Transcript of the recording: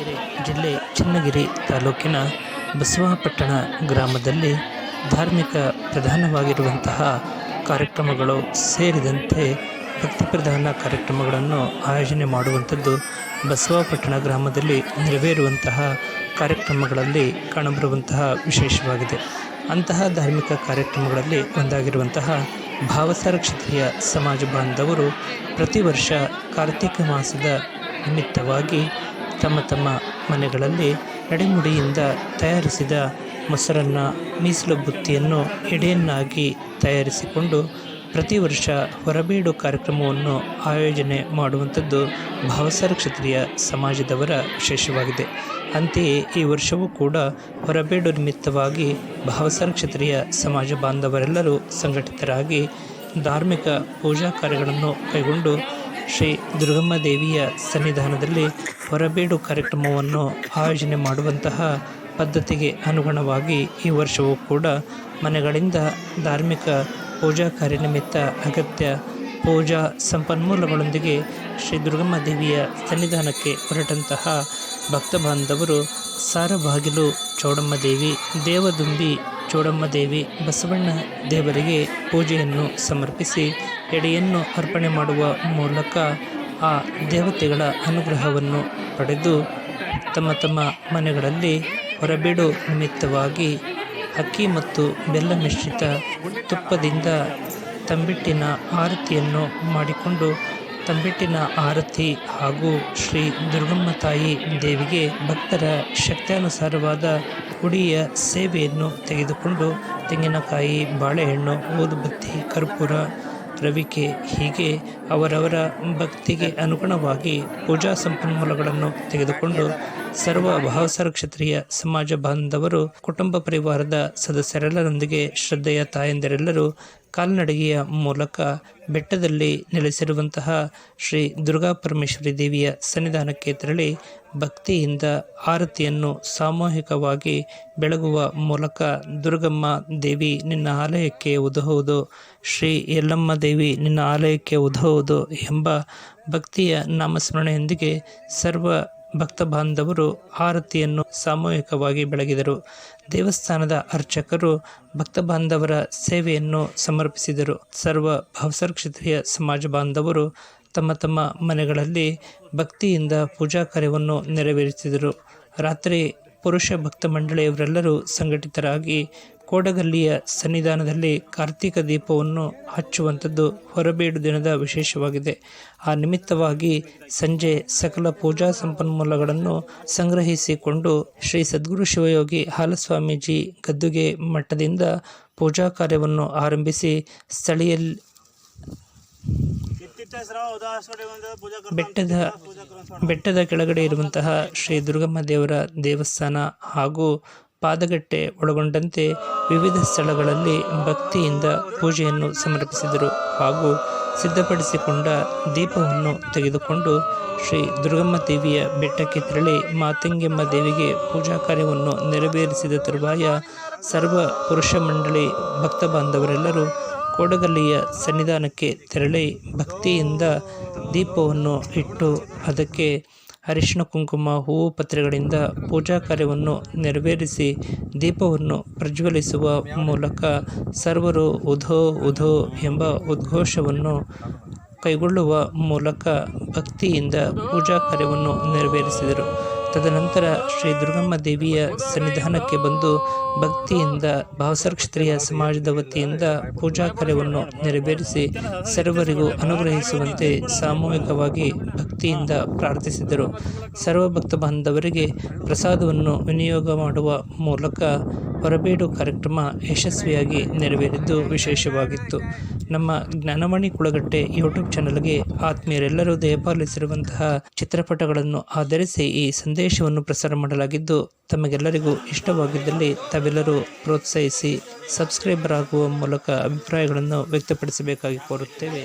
ದಾವಣಗೆರೆ ಜಿಲ್ಲೆ ಚನ್ನಗಿರಿ ತಾಲೂಕಿನ ಬಸವಾಪಟ್ಟಣ ಗ್ರಾಮದಲ್ಲಿ ಧಾರ್ಮಿಕ ಪ್ರಧಾನವಾಗಿರುವಂತಹ ಕಾರ್ಯಕ್ರಮಗಳು ಸೇರಿದಂತೆ ಭಕ್ತಿ ಪ್ರಧಾನ ಕಾರ್ಯಕ್ರಮಗಳನ್ನು ಆಯೋಜನೆ ಮಾಡುವಂಥದ್ದು ಬಸವಾಪಟ್ಟಣ ಗ್ರಾಮದಲ್ಲಿ ನೆರವೇರುವಂತಹ ಕಾರ್ಯಕ್ರಮಗಳಲ್ಲಿ ಕಾಣಬರುವಂತಹ ವಿಶೇಷವಾಗಿದೆ. ಅಂತಹ ಧಾರ್ಮಿಕ ಕಾರ್ಯಕ್ರಮಗಳಲ್ಲಿ ಒಂದಾಗಿರುವಂತಹ ಭಾವಸಾರ ಕ್ಷತ್ರಿಯ ಸಮಾಜ ಬಾಂಧವರು ಪ್ರತಿ ವರ್ಷ ಕಾರ್ತಿಕ ಮಾಸದ ನಿಮಿತ್ತವಾಗಿ ತಮ್ಮ ತಮ್ಮ ಮನೆಗಳಲ್ಲಿ ಎಡೆಮುಡಿಯಿಂದ ತಯಾರಿಸಿದ ಮೊಸರನ್ನ ಮೀಸಲು ಬುತ್ತಿಯನ್ನು ಎಡೆಯನ್ನಾಗಿ ತಯಾರಿಸಿಕೊಂಡು ಪ್ರತಿ ವರ್ಷ ಹೊರಬೀಡು ಕಾರ್ಯಕ್ರಮವನ್ನು ಆಯೋಜನೆ ಮಾಡುವಂಥದ್ದು ಭಾವಸರ ಕ್ಷತ್ರಿಯ ಸಮಾಜದವರ ವಿಶೇಷವಾಗಿದೆ. ಅಂತೆಯೇ ಈ ವರ್ಷವೂ ಕೂಡ ಹೊರಬೀಡು ನಿಮಿತ್ತವಾಗಿ ಭಾವಸರ ಕ್ಷತ್ರಿಯ ಸಮಾಜ ಬಾಂಧವರೆಲ್ಲರೂ ಸಂಘಟಿತರಾಗಿ ಧಾರ್ಮಿಕ ಪೂಜಾ ಕಾರ್ಯಗಳನ್ನು ಕೈಗೊಂಡು ಶ್ರೀ ದುರ್ಗಮ್ಮ ದೇವಿಯ ಸನ್ನಿಧಾನದಲ್ಲಿ ಹೊರಬೀಡು ಕಾರ್ಯಕ್ರಮವನ್ನು ಆಯೋಜನೆ ಮಾಡುವಂತಹ ಪದ್ಧತಿಗೆ ಅನುಗುಣವಾಗಿ ಈ ವರ್ಷವೂ ಕೂಡ ಮನೆಗಳಿಂದ ಧಾರ್ಮಿಕ ಪೂಜಾ ಕಾರ್ಯ ನಿಮಿತ್ತ ಅಗತ್ಯ ಪೂಜಾ ಸಂಪನ್ಮೂಲಗಳೊಂದಿಗೆ ಶ್ರೀ ದುರ್ಗಮ್ಮ ದೇವಿಯ ಸನ್ನಿಧಾನಕ್ಕೆ ಹೊರಟಂತಹ ಭಕ್ತ ಬಾಂಧವರು ಸಾರಬಾಗಿಲು ಚೌಡಮ್ಮ ದೇವಿ ದೇವದುಂಬಿ ಚೌಡಮ್ಮ ದೇವಿ ಬಸವಣ್ಣ ದೇವರಿಗೆ ಪೂಜೆಯನ್ನು ಸಮರ್ಪಿಸಿ ಎಡೆಯನ್ನು ಅರ್ಪಣೆ ಮಾಡುವ ಮೂಲಕ ಆ ದೇವತೆಗಳ ಅನುಗ್ರಹವನ್ನು ಪಡೆದು ತಮ್ಮ ತಮ್ಮ ಮನೆಗಳಲ್ಲಿ ಹೊರಬೀಡು ನಿಮಿತ್ತವಾಗಿ ಅಕ್ಕಿ ಮತ್ತು ಬೆಲ್ಲ ಮಿಶ್ರಿತ ತುಪ್ಪದಿಂದ ತಂಬಿಟ್ಟಿನ ಆರತಿಯನ್ನು ಮಾಡಿಕೊಂಡು ತಂಬಿಟ್ಟಿನ ಆರತಿ ಹಾಗೂ ಶ್ರೀ ದುರ್ಗಮ್ಮ ತಾಯಿ ದೇವಿಗೆ ಭಕ್ತರ ಶಕ್ತಾನುಸಾರವಾದ ಉಡಿಯ ಸೇವೆಯನ್ನು ತೆಗೆದುಕೊಂಡು ತೆಂಗಿನಕಾಯಿ, ಬಾಳೆಹಣ್ಣು, ಊದುಬತ್ತಿ, ಕರ್ಪೂರ, ರವಿಕೆ ಹೀಗೆ ಅವರವರ ಭಕ್ತಿಗೆ ಅನುಗುಣವಾಗಿ ಪೂಜಾ ಸಂಪನ್ಮೂಲಗಳನ್ನು ತೆಗೆದುಕೊಂಡು ಸರ್ವ ಭಾವಸರ ಕ್ಷತ್ರಿಯ ಸಮಾಜ ಬಾಂಧವರು, ಕುಟುಂಬ ಪರಿವಾರದ ಸದಸ್ಯರೆಲ್ಲರೊಂದಿಗೆ ಶ್ರದ್ಧೆಯ ತಾಯಂದಿರೆಲ್ಲರೂ ಕಾಲ್ನಡಿಗೆಯ ಮೂಲಕ ಬೆಟ್ಟದಲ್ಲಿ ನೆಲೆಸಿರುವಂತಹ ಶ್ರೀ ದುರ್ಗಾ ಪರಮೇಶ್ವರಿ ದೇವಿಯ ಸನ್ನಿಧಾನಕ್ಕೆ ತೆರಳಿ ಭಕ್ತಿಯಿಂದ ಆರತಿಯನ್ನು ಸಾಮೂಹಿಕವಾಗಿ ಬೆಳಗುವ ಮೂಲಕ ದುರ್ಗಮ್ಮ ದೇವಿ ನಿನ್ನ ಆಲಯಕ್ಕೆ ಉದಹುವುದು ಶ್ರೀ ಯಲ್ಲಮ್ಮ ದೇವಿ ನಿನ್ನ ಆಲಯಕ್ಕೆ ಉದಹುವುದು ಎಂಬ ಭಕ್ತಿಯ ನಾಮಸ್ಮರಣೆಯೊಂದಿಗೆ ಸರ್ವ ಭಕ್ತ ಬಾಂಧವರು ಆರತಿಯನ್ನು ಸಾಮೂಹಿಕವಾಗಿ ಬೆಳಗಿದರು. ದೇವಸ್ಥಾನದ ಅರ್ಚಕರು ಭಕ್ತ ಬಾಂಧವರ ಸೇವೆಯನ್ನು ಸಮರ್ಪಿಸಿದರು. ಸರ್ವ ಭಾವಸರ್ ಸಮಾಜ ಬಾಂಧವರು ತಮ್ಮ ತಮ್ಮ ಮನೆಗಳಲ್ಲಿ ಭಕ್ತಿಯಿಂದ ಪೂಜಾ ಕಾರ್ಯವನ್ನು ನೆರವೇರಿಸಿದರು. ರಾತ್ರಿ ಪುರುಷ ಭಕ್ತ ಮಂಡಳಿಯವರೆಲ್ಲರೂ ಸಂಘಟಿತರಾಗಿ ಕೋಡಗಲ್ಲಿಯ ಸನ್ನಿಧಾನದಲ್ಲಿ ಕಾರ್ತಿಕ ದೀಪವನ್ನು ಹಚ್ಚುವಂಥದ್ದು ಹೊರಬೇಡು ದಿನದ ವಿಶೇಷವಾಗಿದೆ. ಆ ನಿಮಿತ್ತವಾಗಿ ಸಂಜೆ ಸಕಲ ಪೂಜಾ ಸಂಪನ್ಮೂಲಗಳನ್ನು ಸಂಗ್ರಹಿಸಿಕೊಂಡು ಶ್ರೀ ಸದ್ಗುರು ಶಿವಯೋಗಿ ಹಾಲಸ್ವಾಮೀಜಿ ಗದ್ದುಗೆ ಮಠದಿಂದ ಪೂಜಾ ಕಾರ್ಯವನ್ನು ಆರಂಭಿಸಿ ಸ್ಥಳೀಯ ಬೆಟ್ಟದ ಬೆಟ್ಟದ ಕೆಳಗಡೆ ಇರುವಂತಹ ಶ್ರೀ ದುರ್ಗಮ್ಮ ದೇವರ ದೇವಸ್ಥಾನ ಹಾಗೂ ಪಾದಗಟ್ಟೆ ಒಳಗೊಂಡಂತೆ ವಿವಿಧ ಸ್ಥಳಗಳಲ್ಲಿ ಭಕ್ತಿಯಿಂದ ಪೂಜೆಯನ್ನು ಸಮರ್ಪಿಸಿದರು ಹಾಗೂ ಸಿದ್ಧಪಡಿಸಿಕೊಂಡ ದೀಪವನ್ನು ತೆಗೆದುಕೊಂಡು ಶ್ರೀ ದುರ್ಗಮ್ಮ ದೇವಿಯ ಬೆಟ್ಟಕ್ಕೆ ತೆರಳಿ ಮಾತಂಗೆಮ್ಮ ದೇವಿಗೆ ಪೂಜಾ ಕಾರ್ಯವನ್ನು ನೆರವೇರಿಸಿದ ತರುವಾಯ ಸರ್ವ ಪುರುಷ ಮಂಡಳಿ ಭಕ್ತ ಬಾಂಧವರೆಲ್ಲರೂ ಕೋಡಗಲ್ಲಿಯ ಸನ್ನಿಧಾನಕ್ಕೆ ತೆರಳಿ ಭಕ್ತಿಯಿಂದ ದೀಪವನ್ನು ಇಟ್ಟು ಅದಕ್ಕೆ ಅರಿಶಿಣ ಕುಂಕುಮ, ಹೂವು ಪತ್ರೆಗಳಿಂದ ಪೂಜಾ ಕಾರ್ಯವನ್ನು ನೆರವೇರಿಸಿ ದೀಪವನ್ನು ಪ್ರಜ್ವಲಿಸುವ ಮೂಲಕ ಸರ್ವರು ಉಧೋ ಉಧೋ ಎಂಬ ಉದ್ಘೋಷವನ್ನು ಕೈಗೊಳ್ಳುವ ಮೂಲಕ ಭಕ್ತಿಯಿಂದ ಪೂಜಾ ಕಾರ್ಯವನ್ನು ನೆರವೇರಿಸಿದರು. ತದನಂತರ ಶ್ರೀ ದುರ್ಗಮ್ಮ ದೇವಿಯ ಸನ್ನಿಧಾನಕ್ಕೆ ಬಂದು ಭಕ್ತಿಯಿಂದ ಭಾವಸರ್ ಕ್ಷತ್ರಿಯ ಸಮಾಜದ ವತಿಯಿಂದ ಪೂಜಾ ಕಾರ್ಯವನ್ನು ನೆರವೇರಿಸಿ ಸರ್ವರಿಗೂ ಅನುಗ್ರಹಿಸುವಂತೆ ಸಾಮೂಹಿಕವಾಗಿ ಭಕ್ತಿಯಿಂದ ಪ್ರಾರ್ಥಿಸಿದರು. ಸರ್ವ ಭಕ್ತ ಬಾಂಧವರಿಗೆ ಪ್ರಸಾದವನ್ನು ವಿನಿಯೋಗ ಮಾಡುವ ಮೂಲಕ ಹೊರಬೇಡು ಕಾರ್ಯಕ್ರಮ ಯಶಸ್ವಿಯಾಗಿ ನೆರವೇರಿದ್ದು ವಿಶೇಷವಾಗಿತ್ತು. ನಮ್ಮ ಜ್ಞಾನವಾಣಿ ಕುಳಗಟ್ಟೆ ಯೂಟ್ಯೂಬ್ ಚಾನಲ್ಗೆ ಆತ್ಮೀಯರೆಲ್ಲರೂ ದಯಪಾಲಿಸಿರುವಂತಹ ಚಿತ್ರಪಟಗಳನ್ನು ಆಧರಿಸಿ ಈ ಸಂದೇಶವನ್ನು ಪ್ರಸಾರ ಮಾಡಲಾಗಿದ್ದು ತಮಗೆಲ್ಲರಿಗೂ ಇಷ್ಟವಾಗಿದ್ದಲ್ಲಿ ತಾವೆಲ್ಲರೂ ಪ್ರೋತ್ಸಾಹಿಸಿ ಸಬ್ಸ್ಕ್ರೈಬರ್ ಆಗುವ ಮೂಲಕ ಅಭಿಪ್ರಾಯಗಳನ್ನು ವ್ಯಕ್ತಪಡಿಸಬೇಕಾಗಿ ಕೋರುತ್ತೇವೆ.